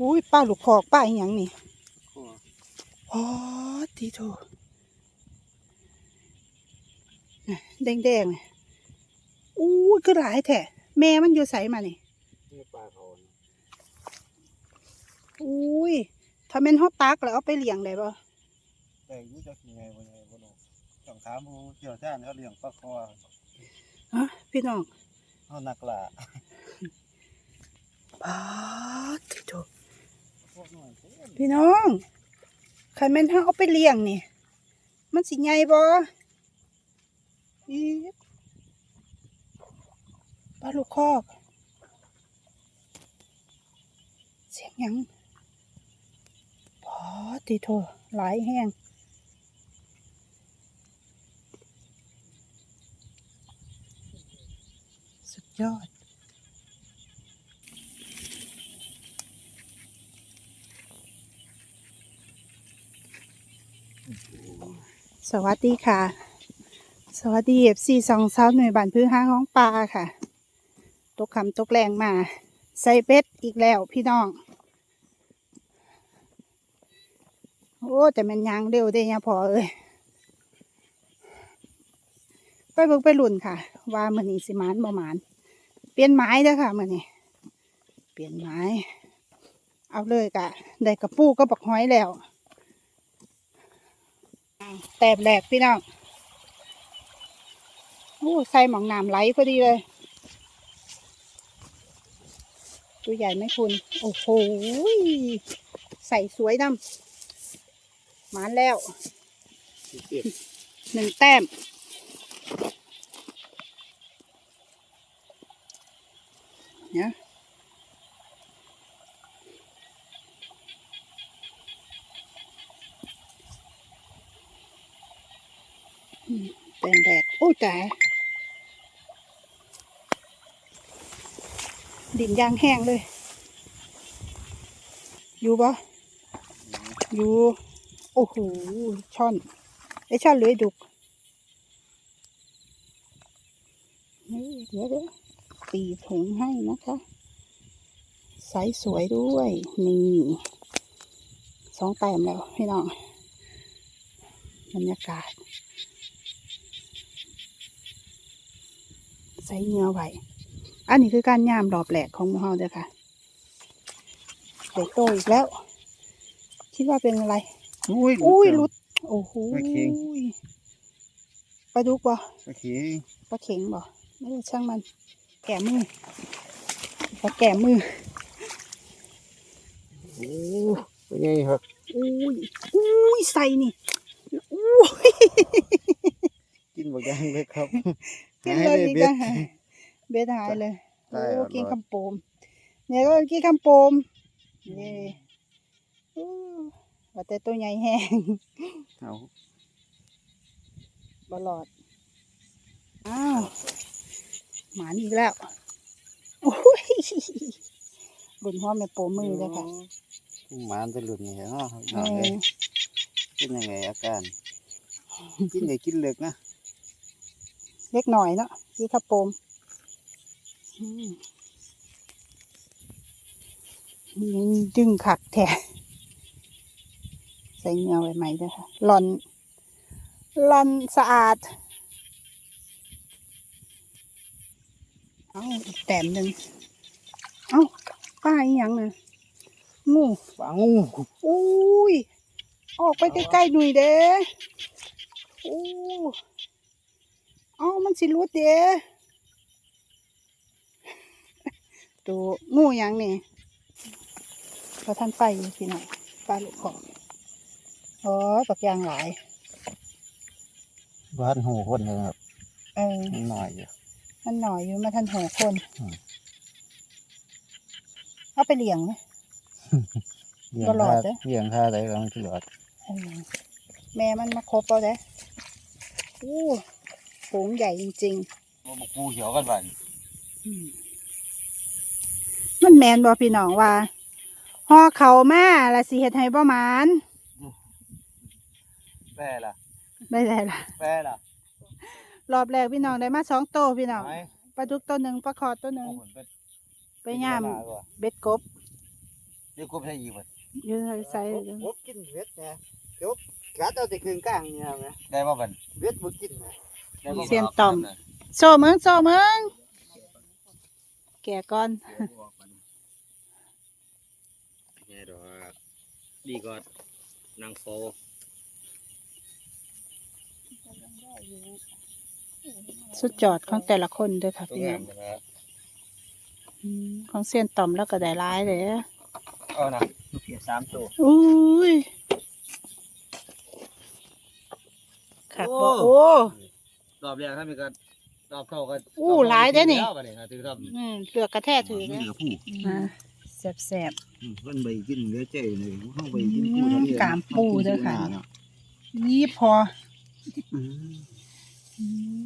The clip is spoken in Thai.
อุ้ยป้าลูกคอกป้าอหย่างนี่ครัวอ๋อทีโถแดงแดงๆนี่อู้ยคือหลายแท้แม่มันอยู่ใสมานี่นี่ปลาเขานะอุ้ยถ้าแม่นเฮาตักแล้วเอาไปเลี้ยงได้บ่แต่อยุ่จักยังไงบ่ยังไงบ่รู้ต้องถามผู้เชี่ยวชาญเขาเลี้ยงปลาคอฮะพี่น้องเฮานักล่าป้าดทีโถ พี่น้องคันแม่นเฮาเอาไปเลี้ยงนี่ มันสิใหญ่บ่อีปลาลูกคอก เสียงยังพอติโทหลายแห้งสุดยอด สวัสดีค่ะ สวัสดีเอฟซีสองสาหน่วยบันพื้นห้างของปลาค่ะ ตกคำตกแรงมาใส่เบ็ดอีกแล้วพี่น้อง โอ้แต่มันยางเร็วเด้เนี่ยพอเอ้ยไปเบิ่งไปหลุ่นค่ะ ว่ามันนี่สิมานบ่หมาน เปลี่ยนไม้เด้อค่ะมันนี่เปลี่ยนไม้ เอาเลยกะได้กระปูก็บักห้อยแล้ว แตบแหลกพี่น้องโอ้ใส่หมองน้ำไหลพอดีเลย ตัวใหญ่ไหมคุณ โอ้โหใส่สวยน้ำหมานแล้วหนึ่งแต้ม เนี่ยอืมแต้ม แรกโอ้แต่ดินยางแห้งเลย อยู่ปะอยู่ โอ้โห ช่อน ไอช่อนเหลือยดุกนี่เดี๋ยวเดี๋ยวตีถุงให้นะคะไซส์สวยด้วย นี่สองแต้มแล้วพี่น้องบรรยากาศ ใส่เนื้อไว้อันนี้คือการย่ามรอบแหลกของหมูเฮาเด้อค่ะเด็กโตอีกแล้ว คิดว่าเป็นอะไร อุ้ยอุ้ยจังรุด โอ้โหปลาเข็งปลาดุกบ่โอเคปลาเข็งบ่ไม่รู้ช่างมัน แก่มือปลาแก่มือโอ้เป็นไงครับอุ้ยอุ้ยใส่นี่อุ้ยกินบ่ยังเลยครับ กินหาเลยได้ดีเบ็กัดนหายเบ็ดหายเลยได้โอ้อร่อยกินคำโปมเนี่ยก็กินคำโปมนี่อู้ว่าแต่ตัวใหญ่แห้งเอาบลอด อ้าว หมานอีกแล้ว โอ้ยบนหัวแม่โปมือเลยค่ะหมานจะหลุดนี่เนาะเอเอาเลอยเป็นยังไงอาการ กินใหญ่กินเล็กนะ เล็กหน่อยเนาะกินข้าวโปมอืมดึงขักแท้ใส่เงาไว้ไหมเด้วยค่ะหลอนหลอนสะอาดเอาอีกแต้มหนึ่งเอาป้าอีหยังนะงูฟังอุ้ย ออกไปใกล้ๆหน่อยเด้อู้ เอามันสิรุดเด้ตัวงูหยังนี่พอท่านไปอยู่พี่น้องปลาลูกของโอ้ยปักยางหลายบ้านหูคนเลยครับเออหน่อยอยู่มันหน่อยอยู่มาท่านหัวคนอืมเอาไปเลี้ยงไหมเลี้ยงบ่หลอดท่าเด้อเลี้ยงท่าได้กำลังที่หลอดเออแม่มันมาครบแล้วเด้อู้ ฝูงใหญ่จริงบ่มากูเหี่ยวกันบ้านๆอืมมันแมนบอพี่น้องว่าห่อเขามาละสิเฮ็ดให้บ่หมานแป้ล่ะได้ได้ล่ะแป้ล่ะรอบแรกพี่น้องได้มาสองโตวพี่น้องไหมปลาดุกตัวหนึ่งปลาคอตัวหนึ่งโอ้โหเป็นไปย่ามเวลาก่อนเบ็ดกบเดี๋ยวกูไปใช้อีกบ่ยืนใส่กบกินเวทนะจบกัดเอาแต่ครึ่งกลางเนี่ยแม่ได้บ่บัดเวทบ่กินนะได้บ่ เสียนต่อม โซเมืองโซเมืองแก่ก่อนแย่ดอกดีก็นางโฟสุดยอดของแต่ละคนเด้วยค่ะตัวพี่งาน้อมงนะครับอืมของเซียนต่อมแล้วก็ได้ร้ายเลยเอานะเพียสามตัวอุ้ยค่ะบอกโอ้ รอบแรกถ้ามีก็รอบเข้าก็อู้หลายเด้อนี่แล้วบัดนี้ครับถือรอบอืมเลือกกระแทกถือเหนะลือผู้อ่าแสบ เพิ่นใบกินเหลือใจเลยเฮาใบกินอืมกามปูเด้อค่ะเนาะๆนี่พออืมอืม